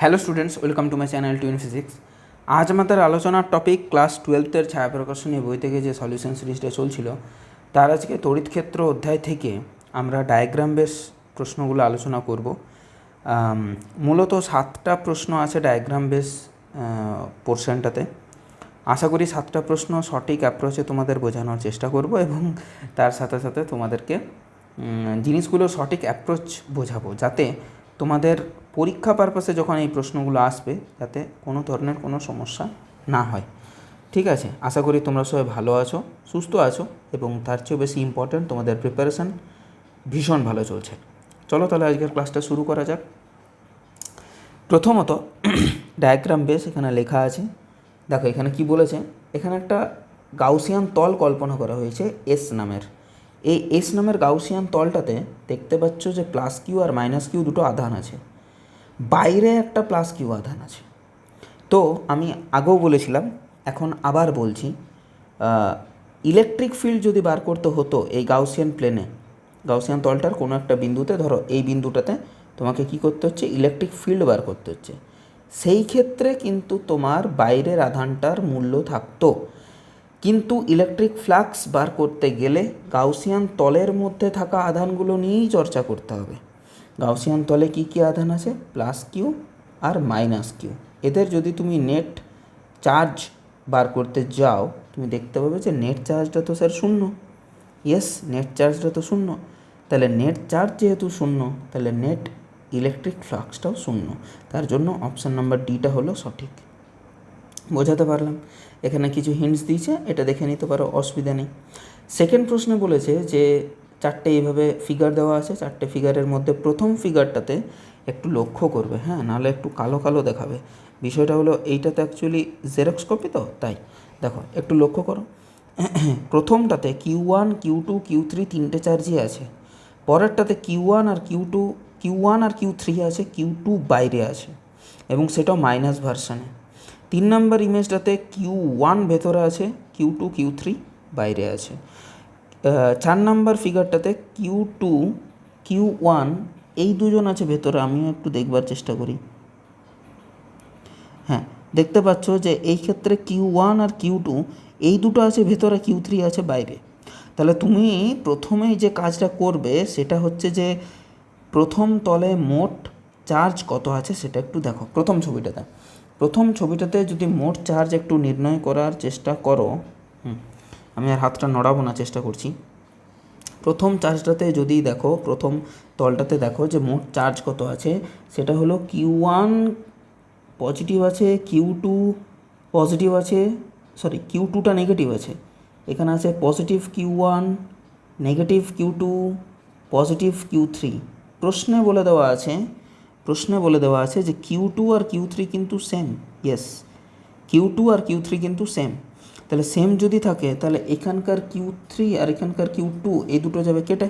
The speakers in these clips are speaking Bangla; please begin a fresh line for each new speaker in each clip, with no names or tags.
Hello students welcome to my channel twin physics আজ আমাদের আলোচনার টপিক ক্লাস টুয়েলভের ছায়াপ্রকাশনী বই থেকে যে সলিউশন সিরিজটা চলছিল, তার আজকে তড়িৎ ক্ষেত্র অধ্যায় থেকে আমরা ডায়াগ্রাম বেস প্রশ্নগুলো আলোচনা করব। মূলত সাতটা প্রশ্ন আছে ডায়াগ্রাম বেস পোর্শনটাতে আশা করি সাতটা প্রশ্ন সঠিক অ্যাপ্রোচে তোমাদের বোঝানোর চেষ্টা করব এবং তার সাথে সাথে তোমাদেরকে জিনিসগুলো সঠিক অ্যাপ্রোচ বোঝাবো, যাতে তোমাদের পরীক্ষা পারপাসে যখন এই প্রশ্নগুলো আসবে, যাতে কোনো ধরনের কোনো সমস্যা না হয়। ঠিক আছে? আশা করি তোমরা সবাই ভালো আছো, সুস্থ আছো, এবং তার চেয়েও বেশি ইম্পর্ট্যান্ট তোমাদের প্রিপারেশান ভীষণ ভালো চলছে। চলো তাহলে আজকের ক্লাসটা শুরু করা যাক। প্রথমত ডায়াগ্রাম বেস এখানে লেখা আছে। দেখো, এখানে কি বলেছে? এখানে একটা গাউসিয়ান তল কল্পনা করা হয়েছে এস নামের। এই এস নামের গাউসিয়ান তলটাতে দেখতে পাচ্ছ যে প্লাস কিউ আর মাইনাস কিউ দুটো আধান আছে। বাইরে একটা প্লাস কিউ আধান আছে তো আমি আগেও বলেছিলাম, এখন আবার বলছি ইলেকট্রিক ফিল্ড যদি বার করতে হতো এই গাউসিয়ান প্লেনে গাউসিয়ান তলটার কোনো একটা বিন্দুতে, ধরো এই বিন্দুটাতে তোমাকে কি করতে হচ্ছে? ইলেকট্রিক ফিল্ড বার করতে হচ্ছে। সেই ক্ষেত্রে কিন্তু তোমার বাইরের আধানটার মূল্য থাকতো। কিন্তু ইলেকট্রিক ফ্লাক্স বার করতে গেলে গাউসিয়ান তলের মধ্যে থাকা আধানগুলো নিয়েই চর্চা করতে হবে। গাউসিয়ান তলে কি কি আধান আছে? প্লাস কিউ আর মাইনাস কিউ। এদের যদি তুমি নেট চার্জ বার করতে যাও, তুমি দেখতে পাবে যে নেট চার্জটা তো স্যার শূন্য। ইয়েস, নেট চার্জটা তো শূন্য। তাহলে নেট চার্জ যেহেতু শূন্য, তাহলে নেট ইলেকট্রিক ফ্লাক্সটাও শূন্য। তার জন্য অপশান নাম্বার ডিটা হলো সঠিক। বোঝাতে পারলাম? এখানে কিছু হিন্টস দিয়েছে, এটা দেখে নিতে পারো, অসুবিধা নেই। সেকেন্ড প্রশ্নে বলেছে যে চারটে এইভাবে ফিগার দেওয়া আছে, চারটে ফিগারের মধ্যে প্রথম ফিগারটাতে একটু লক্ষ্য করবে হ্যাঁ? নাহলে একটু কালো কালো দেখাবে। বিষয়টা হলো এইটাতে অ্যাকচুয়ালি জেরক্স কপি তো? তাই। দেখো, একটু লক্ষ্য করো। প্রথমটাতে Q one Q two Q three তিনটে চার্জই আছে। পরেরটাতে কিউ ওয়ান আর কিউ টু কিউ ওয়ান আর কিউ থ্রি আছে কিউ টু বাইরে আছে এবং সেটাও মাইনাস ভার্সানে তিন নম্বর ইমেজটাতে কিউ ওয়ান ভেতরে আছে কিউ টু কিউ থ্রি বাইরে আছে। চার নাম্বার ফিগারটাতে কিউ টু কিউ ওয়ান এই দুজন আছে ভেতরে আমিও একটু দেখবার চেষ্টা করি। হ্যাঁ দেখতে পাচ্ছ যে এই ক্ষেত্রে কিউ ওয়ান আর কিউ টু এই দুটো আছে ভেতরে কিউ থ্রি আছে বাইরে। তাহলে তুমি প্রথমেই যে কাজটা করবে সেটা হচ্ছে যে প্রথম তলে মোট চার্জ কত আছে সেটা একটু দেখো। প্রথম ছবিটাতে। প্রথম ছবিটাতে যদি মোট চার্জ একটু নির্ণয় করার চেষ্টা করো হুম, আমি আর হাতটা নড়াবো না, চেষ্টা করছি। প্রথম চার্জটাতে যদি দেখো, প্রথম তলটাতে দেখো যে মোট চার্জ কত আছে, সেটা হলো কিউ ওয়ান পজিটিভ আছে কিউ টু পজিটিভ আছে সরি কিউ টুটা নেগেটিভ আছে। এখানে আছে positive Q one negative Q two positive Q three প্রশ্নে বলে দেওয়া আছে, প্রশ্নে বলে দেওয়া আছে যে কিউ টু আর কিউ থ্রি কিন্তু সেম ইয়েস কিউ টু আর কিউ থ্রি কিন্তু সেম তাহলে সেম যদি থাকে, তাহলে এখানকার কিউ থ্রি আর এখানকার কিউ টু এই দুটো যাবে কেটে।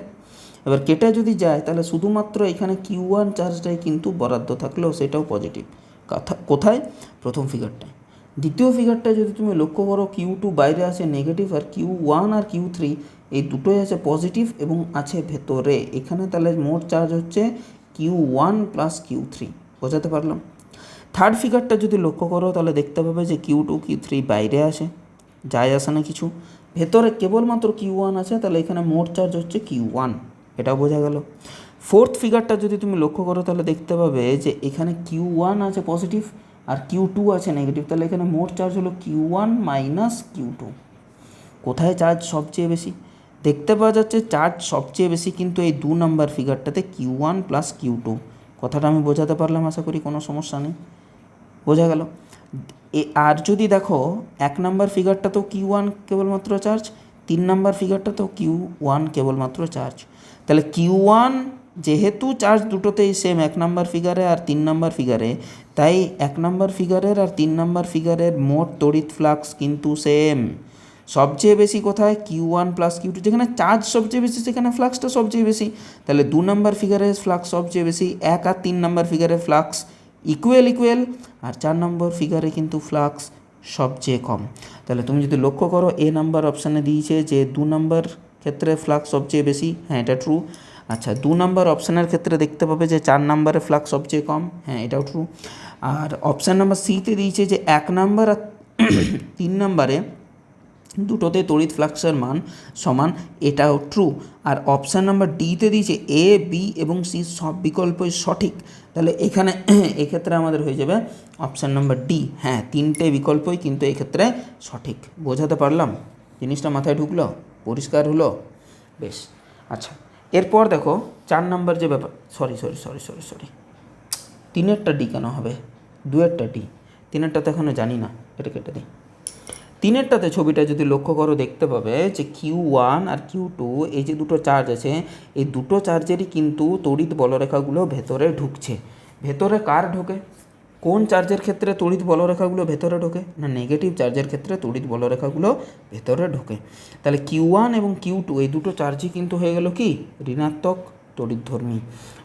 এবার কেটে যদি যায়, তাহলে শুধুমাত্র এখানে কিউ ওয়ান চার্জটাই কিন্তু বরাদ্দ থাকলেও সেটাও পজিটিভ কথা কোথায়? প্রথম ফিগারটায় দ্বিতীয় ফিগারটা যদি তুমি লক্ষ্য করো কিউ টু বাইরে আছে নেগেটিভ আর কিউ ওয়ান আর কিউ থ্রি এই দুটোই আছে পজিটিভ এবং আছে ভেতরে। এখানে তাহলে মোট চার্জ হচ্ছে Q one plus Q three বোঝাতে পারলাম? থার্ড ফিগারটা যদি লক্ষ্য করো, তাহলে দেখতে পাবে যে কিউ টু কিউ থ্রি বাইরে আসে যায় আসে না কিছু। ভেতরে কেবলমাত্র কিউ ওয়ান আছে, তাহলে এখানে মোট চার্জ হচ্ছে কিউ ওয়ান এটাও বোঝা গেল। ফোর্থ ফিগারটা যদি তুমি লক্ষ্য করো, তাহলে দেখতে পাবে যে এখানে কিউ ওয়ান আছে পজিটিভ আর কিউ টু আছে নেগেটিভ তাহলে এখানে মোট চার্জ হলো Q one minus Q two কোথায় চার্জ সবচেয়ে বেশি? দেখতে পাওয়া যাচ্ছে চার্জ সবচেয়ে বেশি কিন্তু এই দু নম্বর ফিগারটাতে Q one plus Q two কথাটা আমি বোঝাতে পারলাম, আশা করি কোনো সমস্যা নেই। বোঝা গেল? এ, আর যদি দেখো, এক নাম্বার ফিগারটা তো কিউ ওয়ান কেবলমাত্র চার্জ তিন নাম্বার ফিগারটা তো কিউ ওয়ান কেবলমাত্র চার্জ তাহলে কিউ ওয়ান যেহেতু চার্জ দুটোতেই সেম এক নাম্বার ফিগারে আর তিন নাম্বার ফিগারে তাই এক নাম্বার ফিগারের আর তিন নাম্বার ফিগারের মোট তড়িৎ ফ্লাক্স কিন্তু সেম সবচেয়ে বেশি কোথায়? Q one plus Q two যেখানে চার্জ সবচেয়ে বেশি, সেখানে ফ্লাক্সটা সবচেয়ে বেশি। তাহলে দু নম্বর ফিগারে ফ্লাক্স সবচেয়ে বেশি, এক আর তিন নম্বর ফিগারে ফ্লাক্স ইকুয়েল ইকুয়েল আর চার নম্বর ফিগারে কিন্তু ফ্লাক্স সবচেয়ে কম। তাহলে তুমি যদি লক্ষ্য করো এ নাম্বার অপশানে দিয়েছে যে দু নম্বর ক্ষেত্রে ফ্লাক্স সবচেয়ে বেশি হ্যাঁ এটা ট্রু আচ্ছা দু নম্বর অপশানের ক্ষেত্রে দেখতে পাবে যে চার নম্বরে ফ্লাক্স সবচেয়ে কম হ্যাঁ এটাও ট্রু আর অপশান নাম্বার সিতে দিয়েছে যে এক নাম্বার আর তিন নম্বরে দুটোতে তড়িৎ ফ্লাক্সের মান সমান, এটাও ট্রু আর অপশান নাম্বার ডিতে দিয়েছে এ বি এবং সি সব বিকল্পই সঠিক। তাহলে এখানে এক্ষেত্রে আমাদের হয়ে যাবে অপশান নাম্বার ডি হ্যাঁ তিনটে বিকল্পই কিন্তু এক্ষেত্রে সঠিক। বোঝাতে পারলাম? জিনিসটা মাথায় ঢুকলো? পরিষ্কার হলো? বেশ। আচ্ছা এরপর দেখো চার নাম্বার যে ব্যাপার sorry sorry sorry sorry sorry তিনেরটা D কেন হবে? দুয়েরটা ডি তিনেরটা তো এখনও জানি না, এটা কেটে দিই। তিনেরটাতে ছবিটা যদি লক্ষ্য করো দেখতে পাবে যে কিউ ওয়ান আর কিউ টু এই যে দুটো চার্জ আছে, এই দুটো চার্জেরই কিন্তু তড়িৎ বলরেখাগুলো ভেতরে ঢুকছে। ভেতরে কার ঢোকে? কোন চার্জের ক্ষেত্রে তড়িৎ বলরেখাগুলো ভেতরে ঢোকে? না নেগেটিভ চার্জের ক্ষেত্রে তড়িৎ বলরেখাগুলো ভেতরে ঢোকে। তাহলে কিউ ওয়ান এবং কিউ টু এই দুটো চার্জই কিন্তু হয়ে গেল কি? ঋণাত্মক তড়িৎধর্মী।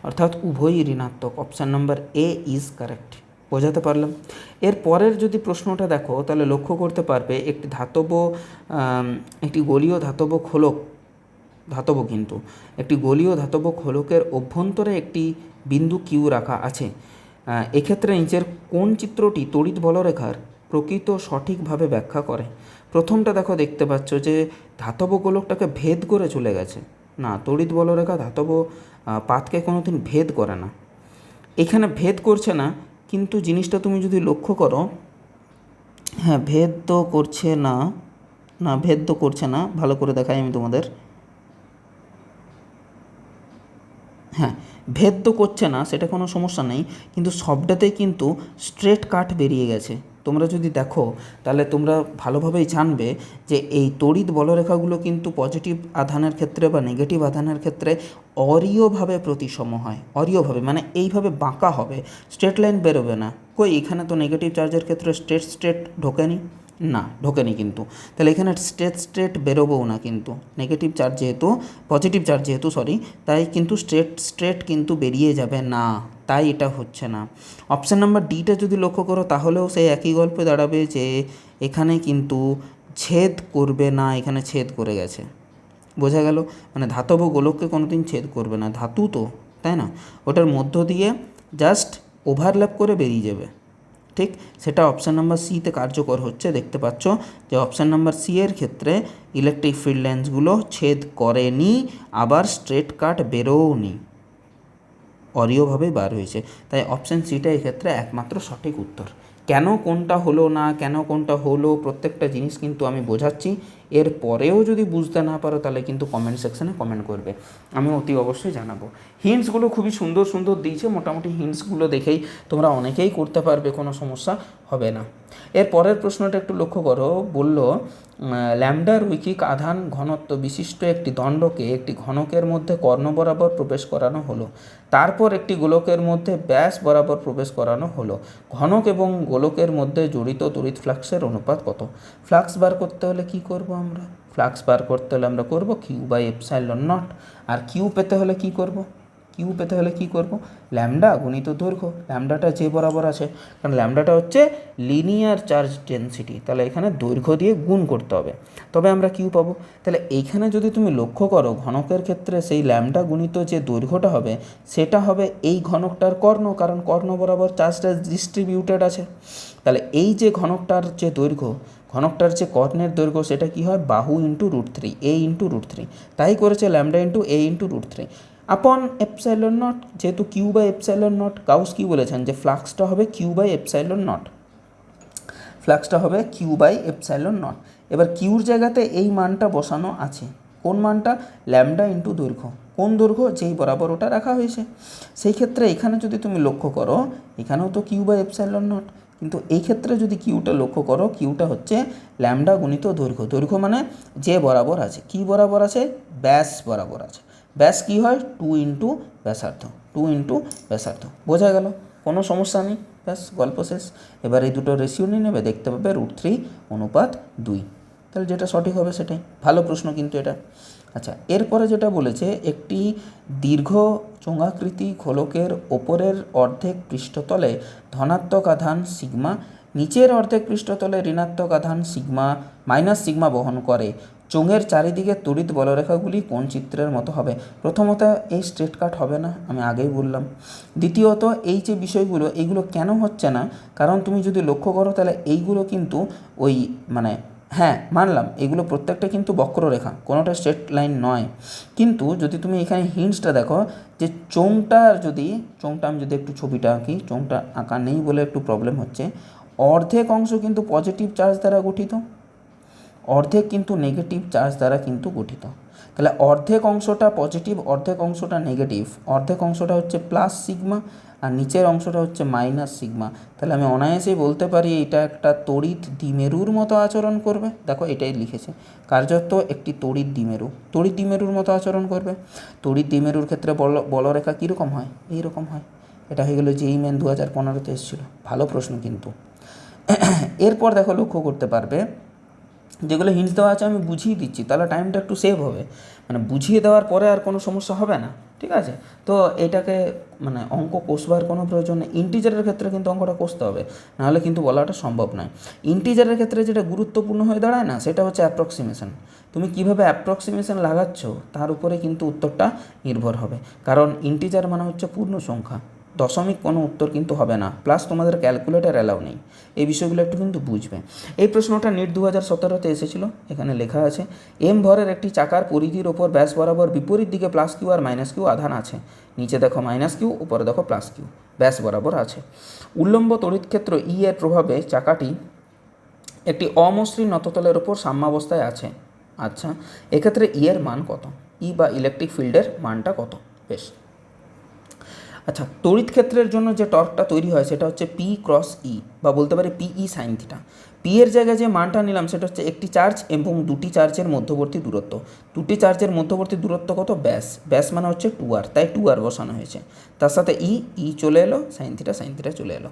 অর্থাৎ উভয়ই ঋণাত্মক। Option number A is correct বোঝাতে পারলাম। এর পরের যদি প্রশ্নটা দেখো, তাহলে লক্ষ্য করতে পারবে একটি ধাতব একটি গলীয় ধাতব খোলক, ধাতব কিন্তু, একটি গলীয় ধাতব খোলকের অভ্যন্তরে একটি বিন্দু কিউ রাখা আছে। এক্ষেত্রে নিচের কোন চিত্রটি তড়িৎ বলরেখার প্রকৃত সঠিকভাবে ব্যাখ্যা করে? প্রথমটা দেখো, দেখতে পাচ্ছ যে ধাতব গোলকটাকে ভেদ করে চলে গেছে। না, তড়িৎ বলরেখা ধাতব পাতকে কোনোদিন ভেদ করে না। এখানে ভেদ করছে না কিন্তু জিনিসটা তুমি যদি লক্ষ্য করো হ্যাঁ ভেদ তো করছে না না, ভেদ তো করছে না, ভালো করে দেখাই আমি তোমাদের। হ্যাঁ ভেদ তো করছে না, সেটা কোনো সমস্যা নেই, কিন্তু সবটাতেই কিন্তু স্ট্রেট কাট বেরিয়ে গেছে। তোমরা যদি দেখো, তাহলে তোমরা ভালোভাবেই জানবে যে এই তড়িৎ বলরেখাগুলো কিন্তু পজিটিভ আধানের ক্ষেত্রে বা নেগেটিভ আধানের ক্ষেত্রে অরীয়ভাবে প্রতিসম হয়, অরীয়ভাবে মানে এইভাবে বাঁকা হবে স্ট্রেট লাইন বেরোবে না। কই, এখানে তো নেগেটিভ চার্জের ক্ষেত্রে স্ট্রেট স্ট্রেট ঢোকেনি। না, ঢোকেনি কিন্তু। তাহলে এখানে স্ট্রেট স্ট্রেট বেরোবেও না কিন্তু। নেগেটিভ চার্জ যেহেতু পজিটিভ চার্জ যেহেতু সরি তাই কিন্তু স্ট্রেট স্ট্রেট কিন্তু বেরিয়ে যাবে না। তাই এটা হচ্ছে না। অপশান নাম্বার ডিটা যদি লক্ষ্য করো, তাহলেও সেই একই গল্পে দাঁড়াবে যে এখানে কিন্তু ছেদ করবে না, এখানে ছেদ করে গেছে। বোঝা গেল? মানে ধাতব গোলককে কোনোদিন ছেদ করবে না। ধাতু তো, তাই না? ওটার মধ্য দিয়ে জাস্ট ওভারল্যাপ করে বেরিয়ে যাবে। ঠিক সেটা অপশান নাম্বার সিতে কার্যকর হচ্ছে, দেখতে পাচ্ছ যে অপশান নাম্বার সি এর ক্ষেত্রে ইলেকট্রিক ফিল্ড লেন্সগুলো ছেদ করেনি, আবার স্ট্রেট কাট বেরোওনি। অরীয়ভাবে বার হয়েছে। তাই অপশান সিটা এক্ষেত্রে একমাত্র সঠিক উত্তর। কেন কোনটা হলো না, কেন কোনটা হলো, প্রত্যেকটা জিনিস কিন্তু আমি বোঝাচ্ছি। এর পরেও যদি বুঝতে না পারো, তাহলে কিন্তু কমেন্ট সেকশানে কমেন্ট করবে। আমি অতি অবশ্যই জানাব। হিন্টসগুলো খুবই সুন্দর সুন্দর দিয়েছে, মোটামুটি হিন্টসগুলো দেখেই তোমরা অনেকেই করতে পারবে, কোনো সমস্যা হবে না। এর পরের প্রশ্নটা একটু লক্ষ্য করো, বলল ল্যামডার উইকিক আধান ঘনত্ব বিশিষ্ট একটি দণ্ডকে একটি ঘনকের মধ্যে কর্ণ বরাবর প্রবেশ করানো হলো। তারপর একটি গোলকের মধ্যে ব্যাস বরাবর প্রবেশ করানো হলো। ঘনক এবং গোলকের মধ্যে জড়িত তড়িৎ ফ্লাক্সের অনুপাত কত? ফ্লাক্স বার করতে হলে কি করব আমরা? ফ্লাক্স বার করতে হলে আমরা করব কিউ বাই এপসাইলন নট। আর কিউ পেতে হলে কি করব? কিউ পেতে হলে কি করব? ল্যামডা গুণিত দৈর্ঘ্য। ল্যামডাটা যে বরাবর আছে, কারণ ল্যামডাটা হচ্ছে লিনিয়ার চার্জ ডেনসিটি তাহলে এখানে দৈর্ঘ্য দিয়ে গুণ করতে হবে। তবে আমরা কিউ পাবো। তাহলে এইখানে যদি তুমি লক্ষ্য করো, ঘনকের ক্ষেত্রে সেই ল্যামডা গুণিত যে দৈর্ঘ্যটা হবে, সেটা হবে এই ঘনকটার কর্ণ, কারণ কর্ণ বরাবর চার্জটা ডিস্ট্রিবিউটেড আছে। তাহলে এই যে ঘনকটার যে দৈর্ঘ্য, ঘনকটার যে কর্ণের দৈর্ঘ্য, সেটা কি হয়? বাহু into root three A into root three তাই করেছে lambda into A into root three upon epsilon not যেহেতু Q by epsilon not Gauss কি বলেছেন? যে ফ্লাক্সটা হবে কিউ বাই এপসাইলন নট ফ্লাক্সটা হবে কিউ বাই এপসাইলন নট এবার কিউর জায়গাতে এই মানটা বসানো আছে। কোন মানটা? ল্যামডা ইন্টু দৈর্ঘ্য। কোন দৈর্ঘ্য? যেই বরাবর ওটা রাখা হয়েছে। সেই ক্ষেত্রে এখানে যদি তুমি লক্ষ্য করো, এখানেও তো কিউ বাই এপসাইলন নট কিন্তু এই ক্ষেত্রে যদি কিউটা লক্ষ্য করো কিউটা হচ্ছে ল্যামডা গুণিত দৈর্ঘ্য। দৈর্ঘ্য মানে যে বরাবর আছে। কি বরাবর আছে? ব্যাস বরাবর আছে। ব্যাস কী হয়? টু ইন্টু ব্যাসার্ধ টু ইন্টু ব্যাসার্ধ। বোঝা গেল? কোনো সমস্যা নেই। ব্যাস, গল্প শেষ। এবার এই দুটো রেশিও নিয়ে নেবে, দেখতে পাবে রুট থ্রি অনুপাত দুই। তাহলে যেটা সঠিক হবে সেটাই। ভালো প্রশ্ন কিন্তু এটা। আচ্ছা এরপরে যেটা বলেছে, একটি দীর্ঘ চোঙাকৃতি খোলকের ওপরের অর্ধেক পৃষ্ঠতলে ধনাত্মক আধান সিগমা, নিচের অর্ধেক পৃষ্ঠতলে ঋণাত্মক আধান সিগমা মাইনাস সিগমা বহন করে। চোঙের চারিদিকে তড়িৎ বলরেখাগুলি কোন চিত্রের মতো হবে? প্রথমত, এই স্ট্রেট কাট হবে না, আমি আগেই বললাম। দ্বিতীয়ত, এই যে বিষয়গুলো এইগুলো কেন হচ্ছে না? কারণ তুমি যদি লক্ষ্য করো, তাহলে এইগুলো কিন্তু ওই মানে হ্যাঁ মানলাম, এগুলো প্রত্যেকটা কিন্তু বক্ররেখা, কোনোটা স্ট্রেট লাইন নয়। কিন্তু যদি তুমি এখানে হিন্টসটা দেখো, যে চোঙটার যদি, চোঙটা আমি যদি একটু ছবিটা আঁকি, চোঙটা আঁকা নেই বলে একটু প্রবলেম হচ্ছে, অর্ধেক অংশ কিন্তু পজিটিভ চার্জ দ্বারা গঠিত। অর্ধেক কিন্তু নেগেটিভ চার্জ দ্বারা কিন্তু গঠিত। তাহলে অর্ধেক অংশটা পজিটিভ অর্ধেক অংশটা নেগেটিভ অর্ধেক অংশটা হচ্ছে প্লাস সিগমা আর নিচের অংশটা হচ্ছে মাইনাস সিগমা তাহলে আমি অনায়াসেই বলতে পারি এটা একটা তড়িৎ দ্বিমেরুর মতো আচরণ করবে। দেখো এটাই লিখেছে। কার্যত একটি তড়িৎ দ্বিমেরু। তড়িৎ দ্বিমেরুর মতো আচরণ করবে। তড়িৎ দ্বিমেরুর ক্ষেত্রে বল, বলরেখা কীরকম হয়? এইরকম হয়। এটা হয়ে গেলো যেই মেন দু হাজার পনেরোতে এসেছিল। ভালো প্রশ্ন কিন্তু। এরপর দেখো লক্ষ্য করতে পারবে যেগুলো হিন্টস দেওয়া আছে আমি বুঝিয়ে দিচ্ছি, তাহলে টাইমটা একটু সেভ হবে। মানে বুঝিয়ে দেওয়ার পরে আর কোনো সমস্যা হবে না, ঠিক আছে? তো এটাকে মানে অঙ্ক কষবার কোনো প্রয়োজন নেই। ইন্টিজারের ক্ষেত্রে কিন্তু অঙ্কটা কষতে হবে, নাহলে কিন্তু বলাটা সম্ভব নয়। ইন্টিজারের ক্ষেত্রে যেটা গুরুত্বপূর্ণ হয়ে দাঁড়ায় না, সেটা হচ্ছে অ্যাপ্রক্সিমেশন তুমি কীভাবে অ্যাপ্রক্সিমেশন লাগাচ্ছ, তার উপরে কিন্তু উত্তরটা নির্ভর হবে। কারণ ইন্টিজার মানে হচ্ছে পূর্ণ সংখ্যা দশমিক কোনো উত্তর কিন্তু হবে না। প্লাস তোমাদের ক্যালকুলেটার অ্যালাউ নেই। এই বিষয়গুলো একটু কিন্তু বুঝবে। এই প্রশ্নটা নেট দু হাজার সতেরোতে এসেছিল। এখানে লেখা আছে এম ভরের একটি চাকার পরিধির ওপর ব্যাস বরাবর বিপরীত দিকে প্লাস কিউ আর মাইনাস কিউ আধান আছে। নিচে দেখো মাইনাস কিউ উপরে দেখো প্লাস কিউ ব্যাস বরাবর আছে। উল্লম্ব তড়িৎ ক্ষেত্র ই এর প্রভাবে চাকাটি একটি অমসৃণ নততলের ওপর সাম্যাবস্থায় আছে। আচ্ছা এক্ষেত্রে ই এর মান কত? ই বা ইলেকট্রিক ফিল্ডের মানটা কত? বেশ। আচ্ছা তড়িৎ ক্ষেত্রের জন্য যে টর্কটা তৈরি হয় সেটা হচ্ছে পি ক্রস ই বা বলতে পারি পিই সাইন থিটা পি এর জায়গায় যে মানটা নিলাম সেটা হচ্ছে একটি চার্জ এবং দুটি চার্জের মধ্যবর্তী দূরত্ব। দুটি চার্জের মধ্যবর্তী দূরত্ব কত? ব্যাস। ব্যাস মানে হচ্ছে টু আর তাই টু আর বসানো হয়েছে। তার সাথে ই ই চলে এলো সাইন থিটা সাইন থিটা চলে এলো।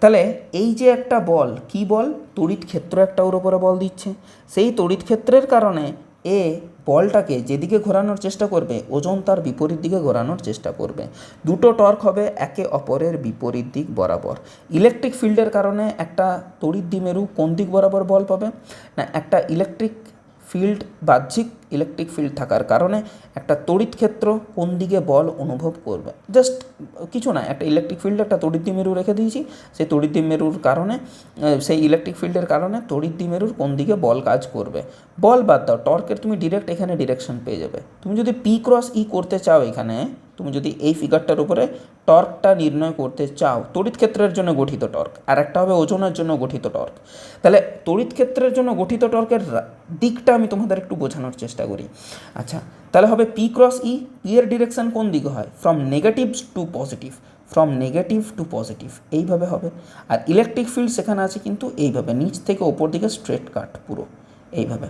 তাহলে এই যে একটা বল, কি বল? তড়িৎ ক্ষেত্র একটা ওর উপরে বল দিচ্ছে। সেই তড়িৎ ক্ষেত্রের কারণে এ বলটাকে যেদিকে ঘোরানোর চেষ্টা করবে, ওজন তার বিপরীত দিকে ঘোরানোর চেষ্টা করবে। দুটো টর্ক হবে একে অপরের বিপরীত দিক বরাবর। ইলেকট্রিক ফিল্ডের কারণে একটা তড়িৎ দ্বিমেরু কোন দিক বরাবর বল পাবে? না, একটা ইলেকট্রিক ফিল্ড, বাহ্যিক ইলেকট্রিক ফিল্ড থাকার কারণে একটা তড়িৎ ক্ষেত্র কোন দিকে বল অনুভব করবে। জাস্ট কিছু না, একটা ইলেকট্রিক ফিল্ডে একটা তড়িৎ মেরু রেখে দিয়েছি। সেই তড়িৎ মেরুর কারণে সেই ইলেকট্রিক ফিল্ডের কারণে তড়িৎ মেরুর কোন দিকে বল কাজ করবে। বল বাদ দাও, টর্কের তুমি ডিরেক্ট এখানে ডিরেকশন পেয়ে যাবে। তুমি যদি পি ক্রস ই করতে চাও এখানে তুমি যদি এই ফিগারটার উপরে টর্কটা নির্ণয় করতে চাও, তড়িৎ ক্ষেত্রের জন্য গঠিত টর্ক আর একটা হবে ওজনের জন্য গঠিত টর্ক তাহলে তড়িৎ ক্ষেত্রের জন্য গঠিত টর্কের দিকটা আমি তোমাদের একটু বোঝানোর চেষ্টা করি। আচ্ছা তাহলে হবে পি ক্রস ই পি এর ডিরেকশন কোন দিকে হয়? From negative to positive from negative to positive এইভাবে হবে। আর ইলেকট্রিক ফিল্ড সেখানে আছে কিন্তু এইভাবে, নিচ থেকে ওপর দিকে স্ট্রেট কাট পুরো, এইভাবে।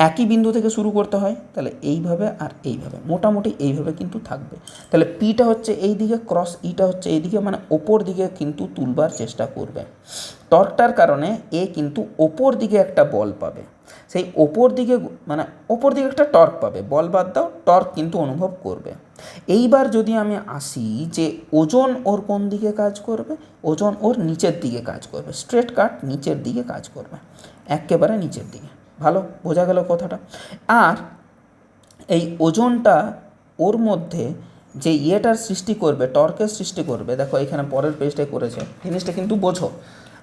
একই বিন্দু থেকে শুরু করতে হয়, তাহলে এইভাবে আর এইভাবে, মোটামুটি এইভাবে কিন্তু থাকবে। তাহলে পিটা হচ্ছে এই দিকে ক্রস ইটা হচ্ছে এই দিকে মানে ওপর দিকে কিন্তু তুলবার চেষ্টা করবে। টর্কটার কারণে এ কিন্তু ওপর দিকে একটা বল পাবে। সেই ওপর দিকে মানে ওপর দিকে একটা টর্ক পাবে। বল বাদ দাও, টর্ক কিন্তু অনুভব করবে। এইবার যদি আমি আসি যে ওজন ওর কোন দিকে কাজ করবে, ওজন ওর নিচের দিকে কাজ করবে। স্ট্রেট কাট নিচের দিকে কাজ করবে। একেবারে নিচের দিকে। ভালো, বোঝা গেল কথাটা। আর এই ওজনটা ওর মধ্যে যে ইয়েটার সৃষ্টি করবে, টর্কের সৃষ্টি করবে, দেখো এখানে পরের পেজটায় করেছে, জিনিসটা কিন্তু বোঝো।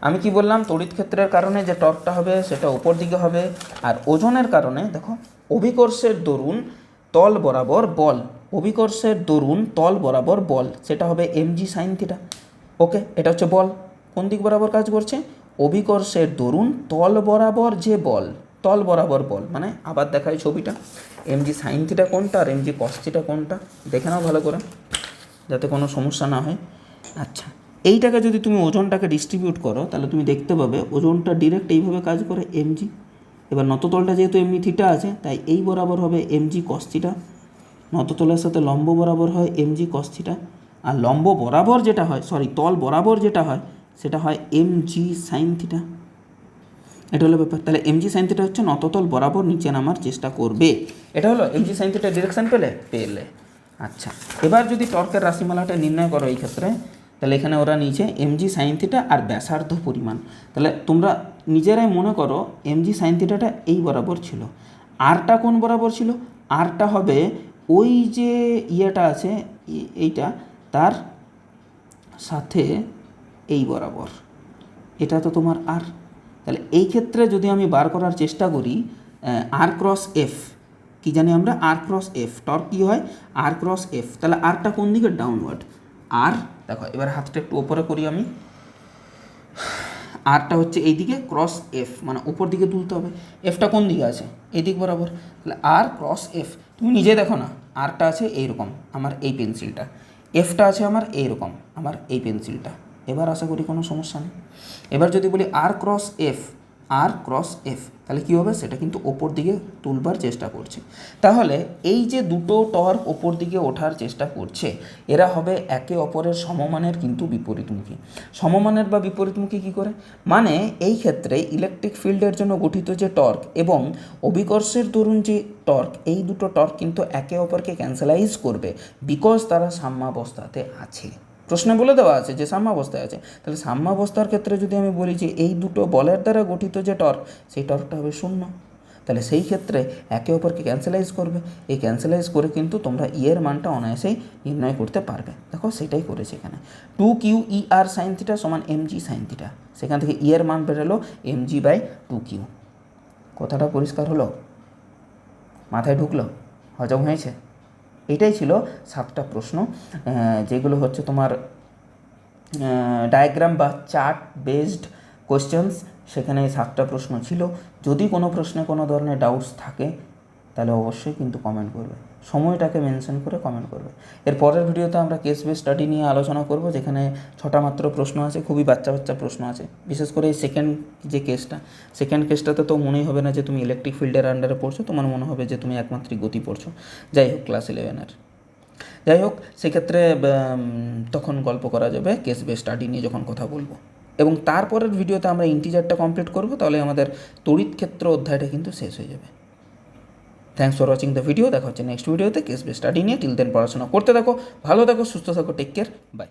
আমি কি বললাম, তড়িৎ ক্ষেত্রের কারণে যে টর্কটা হবে, সেটা উপর দিকে হবে, আর ওজনের কারণে, দেখো, অভিকর্ষের দরুন তল বরাবর বল, অভিকর্ষের দরুন তল বরাবর বল, সেটা হবে এমজি সাইন থিটা ওকে এটা হচ্ছে বল, কোন দিক বরাবর কাজ করছে? অভিকর্ষের দরুন তল বরাবর যে বল তল বরাবর বল মানে আবার দেখাই ছবিটা। এমজি সাইন থিটা কোনটা আর এমজি কস থিটা কোনটা, দেখে নাও ভালো করে, যাতে কোনো সমস্যা না হয়। আচ্ছা এইটাকে যদি তুমি ওজনটাকে ডিস্ট্রিবিউট করো, তাহলে তুমি দেখতে পাবে ওজনটা ডিরেক্ট এইভাবে কাজ করে এমজি এবার নততলটা যেহেতু এমনি থিটা আছে, তাই এই বরাবর হবে এমজি কস থিটা নততলের সাথে লম্ব বরাবর হয় এমজি কস থিটা আর লম্ব বরাবর যেটা হয় সরি তল বরাবর যেটা হয়, সেটা হয় এমজি সাইন থিটা এটা হলো ব্যাপার। তাহলে এমজি সাইন থিটা হচ্ছে নততল বরাবর নিচে নামার চেষ্টা করবে। এটা হলো এমজি সাইন থিটা ডিরেকশন পেলে? পেলে। আচ্ছা এবার যদি টর্কের রাশিমালাটা নির্ণয় করো এই ক্ষেত্রে, তাহলে এখানে ওরা নিচে এমজি সাইন থিটা আর ব্যাসার্ধ পরিমাণ। তাহলে তোমরা নিজেরাই মনে করো এমজি সাইন থিটাটা এই বরাবর ছিল। আরটা কোন বরাবর ছিল? আরটা হবে ওই যে ইয়েটা আছে এইটা, তার সাথে এই বরাবর। এটা তো তোমার আর তাহলে এই ক্ষেত্রে যদি আমি বার করার চেষ্টা করি আর ক্রস এফ কি জানি আমরা? আর ক্রস এফ টর্ক কী হয়? আর ক্রস এফ তাহলে আরটা কোন দিকে? ডাউনওয়ার্ড আর দেখো, এবার হাতটা একটু ওপরে করি আমি। আরটা হচ্ছে এইদিকে ক্রস এফ মানে ওপর দিকে তুলতে হবে। এফটা কোন দিকে আছে? এই দিক বরাবর। তাহলে আর ক্রস এফ তুমি নিজে দেখো না আরটা আছে এইরকম, আমার এই পেন্সিলটা এফটা আছে আমার এইরকম, আমার এই পেন্সিলটা এবার আশা করি কোনো সমস্যা নেই। এবার যদি বলি R cross F R cross F তাহলে কী হবে? সেটা কিন্তু ওপর দিকে তুলবার চেষ্টা করছে। তাহলে এই যে দুটো টর্ক ওপর দিকে ওঠার চেষ্টা করছে, এরা হবে একে অপরের সমমানের কিন্তু বিপরীতমুখী। সমমানের বা বিপরীতমুখী কী করে? মানে এই ক্ষেত্রে ইলেকট্রিক ফিল্ডের জন্য গঠিত যে টর্ক এবং অভিকর্ষের দরুন যে টর্ক এই দুটো টর্ক কিন্তু একে অপরকে ক্যান্সেলাইজ করবে বিকজ তারা সাম্যাবস্থাতে আছে। প্রশ্নে বলে দেওয়া আছে যে সাম্যাবস্থায় আছে। তাহলে সাম্যাবস্থার ক্ষেত্রে যদি আমি বলি যে এই দুটো বলের দ্বারা গঠিত যে টর্ক, সেই টর্কটা হবে শূন্য। তাহলে সেই ক্ষেত্রে একে অপরকে ক্যান্সেলাইজ করবে। এই ক্যান্সেলাইজ করে কিন্তু তোমরা ইয়ের মানটা অনায়াসেই নির্ণয় করতে পারবে। দেখো সেটাই করেছে এখানে। Two Q E R sine theta সমান এম জি সাইন থিটা সেখান থেকে ইয়ের মান বেরোলো M G by two Q কথাটা পরিষ্কার হলো? মাথায় ঢুকলো? হজম হয়েছে? এটাই ছিল সাতটা প্রশ্ন। যেগুলো হচ্ছে তোমার ডায়াগ্রাম বা চার্ট বেসড কোয়েশ্চেন্স সেখানে সাতটা প্রশ্ন ছিল। যদি কোনো প্রশ্নে কোনো ধরনের ডাউটস থাকে, তাহলে অবশ্যই কিন্তু কমেন্ট করবে। সময়টাকে মেনশন করে কমেন্ট করবে। এর পরের ভিডিওতে আমরা কেস বেস স্টাডি নিয়ে আলোচনা করব, যেখানে ছটা মাত্র প্রশ্ন আছে, খুবই বাচ্চা বাচ্চা প্রশ্ন আছে। বিশেষ করে এই সেকেন্ড যে কেসটা সেকেন্ড কেসটাতে তো মনেই হবে না যে তুমি ইলেকট্রিক ফিল্ডের আন্ডারে পড়ছো, তোমার মনে হবে যে তুমি একমাত্রিক গতি পড়ছো। যাই হোক ক্লাস ইলেভেনের যাই হোক, সেক্ষেত্রে তখন গল্প করা যাবে কেস বেস স্টাডি নিয়ে যখন কথা বলব। এবং তারপরের ভিডিওতে আমরা ইন্টিজারটা কমপ্লিট করব, তাহলে আমাদের তড়িৎ ক্ষেত্র অধ্যায়টা কিন্তু শেষ হয়ে যাবে। Thanks for watching the video দেখা হচ্ছে নেক্সট ভিডিওতে কেস বেস স্টাডি নিয়ে টিল দেন পড়াশোনা করতে থাকো। ভালো থাকো, সুস্থ থাকো। Take care bye